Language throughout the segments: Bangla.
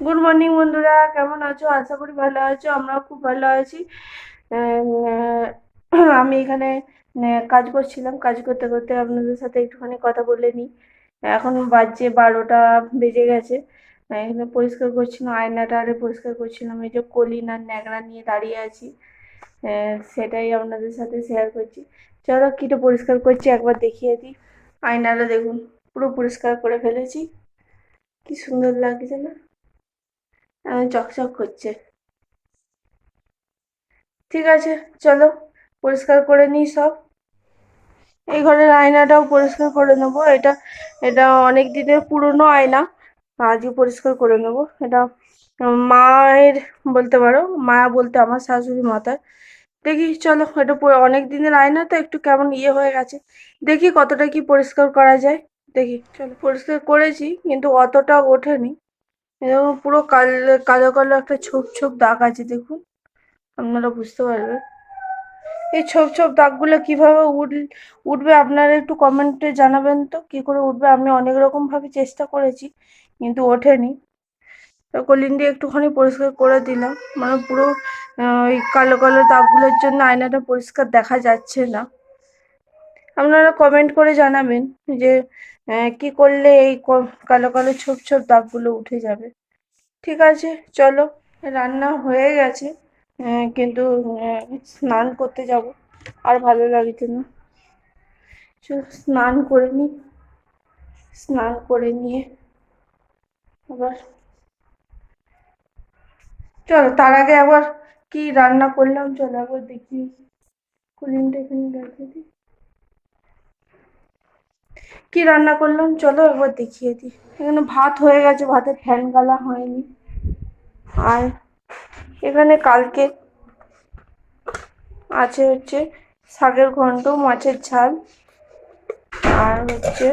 গুড মর্নিং বন্ধুরা। কেমন আছো? আশা করি ভালো আছো, আমরাও খুব ভালো আছি। আমি এখানে কাজ করছিলাম। কাজ করতে করতে আপনাদের সাথে একটুখানি কথা বলে নিই। এখন বাজছে বারোটা বেজে গেছে। এখানে পরিষ্কার করছিলাম, আয়নাটা আরে পরিষ্কার করছিলাম। এই যে কলিন আর ন্যাকড়া নিয়ে দাঁড়িয়ে আছি। সেটাই আপনাদের সাথে শেয়ার করছি। চলো কিটা পরিষ্কার করছি, একবার দেখিয়ে দিই। আয়নাটা দেখুন, পুরো পরিষ্কার করে ফেলেছি। কি সুন্দর লাগছে না? চকচক করছে। ঠিক আছে, চলো, পরিষ্কার করে নিই সব। এই ঘরের আয়নাটাও পরিষ্কার করে নেব। এটা এটা অনেক দিনের পুরনো আয়না আজই পরিষ্কার করে নেব। এটা মায়ের বলতে পারো, মা বলতে আমার শাশুড়ি মাতার। দেখি, চলো, এটা অনেক দিনের আয়না, তো একটু কেমন ইয়ে হয়ে গেছে। দেখি কতটা কি পরিষ্কার করা যায়। দেখি, চলো, পরিষ্কার করেছি, কিন্তু অতটা ওঠেনি। এরকম পুরো কালো কালো কালো একটা ছোপ ছোপ দাগ আছে, দেখুন। আপনারা বুঝতে পারবেন। এই ছোপ ছোপ দাগগুলো কীভাবে উঠ উঠবে আপনারা একটু কমেন্টে জানাবেন তো, কি করে উঠবে? আমি অনেক রকম ভাবে চেষ্টা করেছি, কিন্তু ওঠেনি। তো কলিন দিয়ে একটুখানি পরিষ্কার করে দিলাম। মানে পুরো ওই কালো কালো দাগগুলোর জন্য আয়নাটা পরিষ্কার দেখা যাচ্ছে না। আপনারা কমেন্ট করে জানাবেন যে কি করলে এই কালো কালো ছোপ ছোপ দাগগুলো উঠে যাবে। ঠিক আছে, চলো, রান্না হয়ে গেছে কিন্তু স্নান করতে যাব, আর ভালো লাগছে না। স্নান করে নিই স্নান করে নিয়ে আবার চলো, তার আগে আবার কি রান্না করলাম, চলো আবার দেখি। কুলিনটা এখানে রেখে দিই। কি রান্না করলাম? চলো একবার দেখিয়ে দিই। এখানে ভাত হয়ে গেছে, ভাতের ফ্যান গালা হয়নি। আর এখানে কালকে আছে হচ্ছে শাকের ঘন্ট, মাছের ঝাল, আর হচ্ছে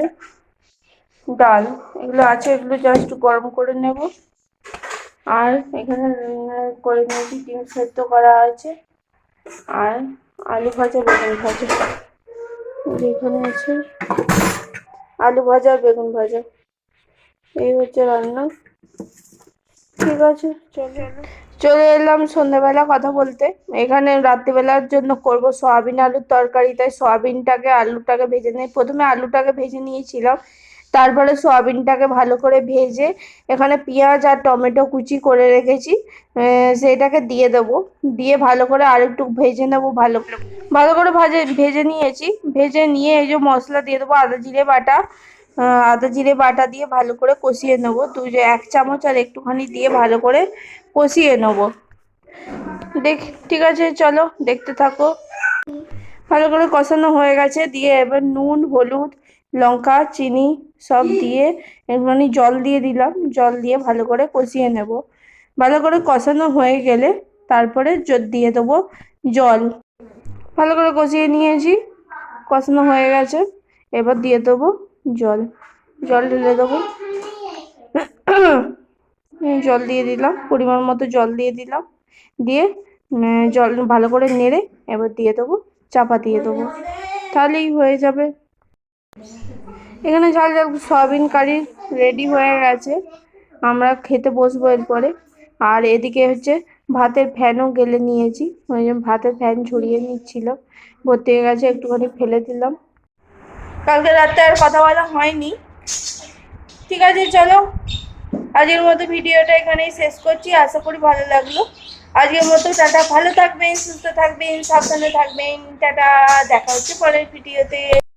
ডাল। এগুলো আছে, এগুলো জাস্ট গরম করে নেব। আর এখানে করে নিয়েছি ডিম সেদ্ধ করা আছে। আর আলু ভাজা, বেগুন ভাজা। এখানে আছে আলু ভাজা বেগুন ভাজা। এই হচ্ছে রান্না। ঠিক আছে, চলে। চলে এলাম সন্ধ্যাবেলা কথা বলতে। এখানে রাত্রিবেলার জন্য করব সয়াবিন আলুর তরকারি। তাই সয়াবিনটাকে, আলুটাকে ভেজে নিই। প্রথমে আলুটাকে ভেজে নিয়েছিলাম। তারপরে সয়াবিনটাকে ভালো করে ভেজে এখানে পেঁয়াজ আর টমেটো কুচি করে রেখেছি। আহ, সেইটাকে দিয়ে দেবো। দিয়ে ভালো করে আর একটু ভেজে নেব ভালো করে। ভালো করে ভাজে ভেজে নিয়েছি। ভেজে নিয়ে এই যে মশলা দিয়ে দেবো আদা জিরে বাটা। আদা জিরে বাটা দিয়ে ভালো করে কষিয়ে নেব। দু এক চামচ আর একটুখানি দিয়ে ভালো করে কষিয়ে নেব। দেখ ঠিক আছে চলো দেখতে থাকো। ভালো করে কষানো হয়ে গেছে। দিয়ে এবার নুন হলুদ লঙ্কা চিনি সব দিয়ে একটুখানি জল দিয়ে দিলাম জল দিয়ে ভালো করে কষিয়ে নেব। ভালো করে কষানো হয়ে গেলে তারপরে দিয়ে দেবো জল। ভালো করে কষিয়ে নিয়েছি কষানো হয়ে গেছে। এবার দিয়ে দেবো জল। জল ঢেলে দেবো। জল দিয়ে দিলাম পরিমাণ মতো জল দিয়ে দিলাম। দিয়ে জল ভালো করে নেড়ে এবার দিয়ে দেবো চাপা দিয়ে দেবো। তাহলেই হয়ে যাবে। এখানে ঝাল ঝাল সয়াবিন কারি রেডি হয়ে গেছে। আমরা খেতে বসবো এরপরে। আর এদিকে হচ্ছে ভাতের ফ্যানও গেলে নিয়েছি। ওই জন্য ভাতের ফ্যান ছড়িয়ে নিচ্ছিল। ভর্তি হয়ে গেছে, একটুখানি ফেলে দিলাম। কালকে রাতে আর কথা বলা হয়নি। ঠিক আছে, চলো। আজকের মতো ভিডিওটা এখানেই শেষ করছি। আশা করি ভালো লাগল। আজকের মতো টাটা। ভালো থাকবেন, সুস্থ থাকবেন, সাবধানে থাকবেন। টাটা। দেখা হচ্ছে পরের ভিডিওতে।